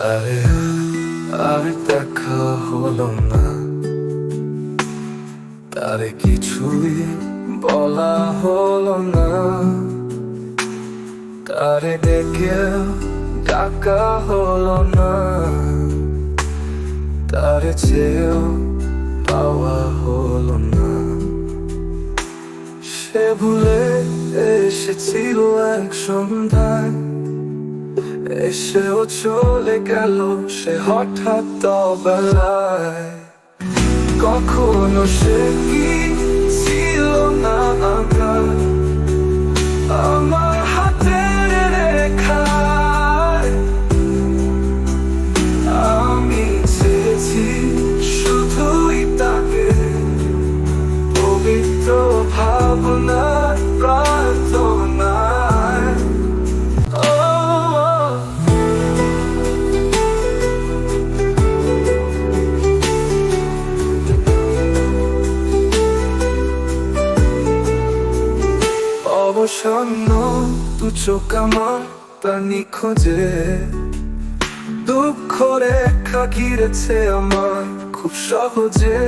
তারে আর দেখা হলো না। তারে কিছুই বলা হলো না। তারে ডেকে ডাকা হলো না। তারে চেয়েও পাওয়া হলো না। সে ভুলে এসেছিল এক সন্ধ্যায়। এসেও চলে গেল সে হঠাৎ তবেলায়। কখনো সে কি ছিল না আমার আমি চেয়েছি শুধুই তাকে। পবিত্র ভাবনা অবসন্ন দু চোখ আমার তার নিখোঁজে দুঃখ রেখা ঘিরেছে আমার খুব সহজে।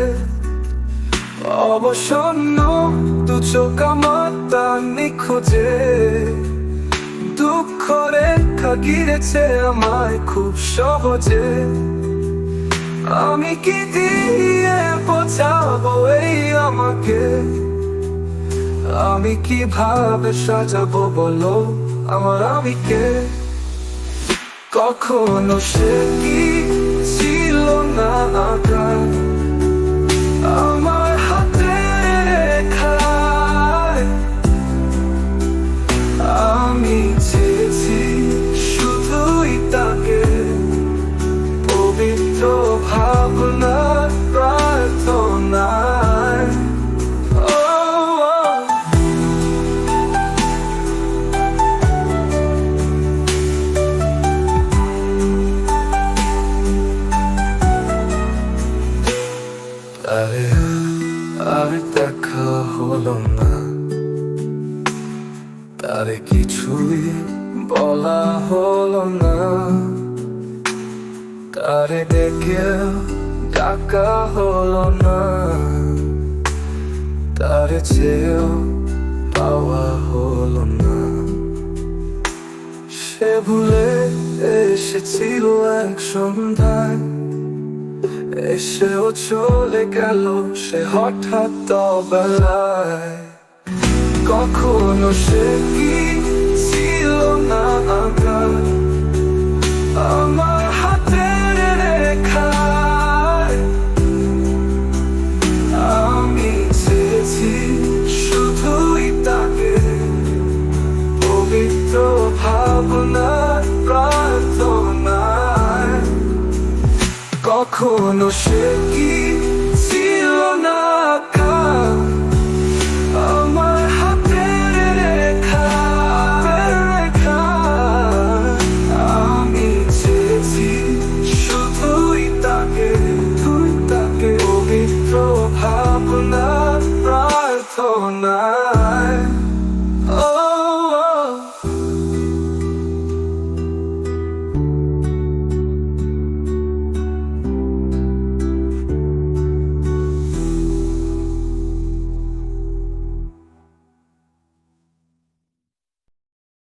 অবসন্ন দু চোখ আমার তার নিখোঁজে দুঃখ রেখা ঘিরেছে আমায় খুব সহজে। আমি কি দিয়ে বোঝাবো এই আমাকে? আমি কীভাবে সাজাবো বলো? আমার আমিকে কখনো সে কি ছিল না আঘাত আর দেখা হলো না। তার কিছুই বলা হলো না। তারে দেখে ডাকা হলো না। তারে চেয়েও পাওয়া হলো না। সে ভুলে এসেছিল এক সন্ধ্যায়। এসেও চলে গেল, সে হঠাৎ তবেলায় কখনো সে কি ছিল না আঘাত আমার হাতের রেখায়। আমি চেয়েছি শুধুই তাকে। পবিত্র ভাবনা প্রার্থনায় কখনো সে কি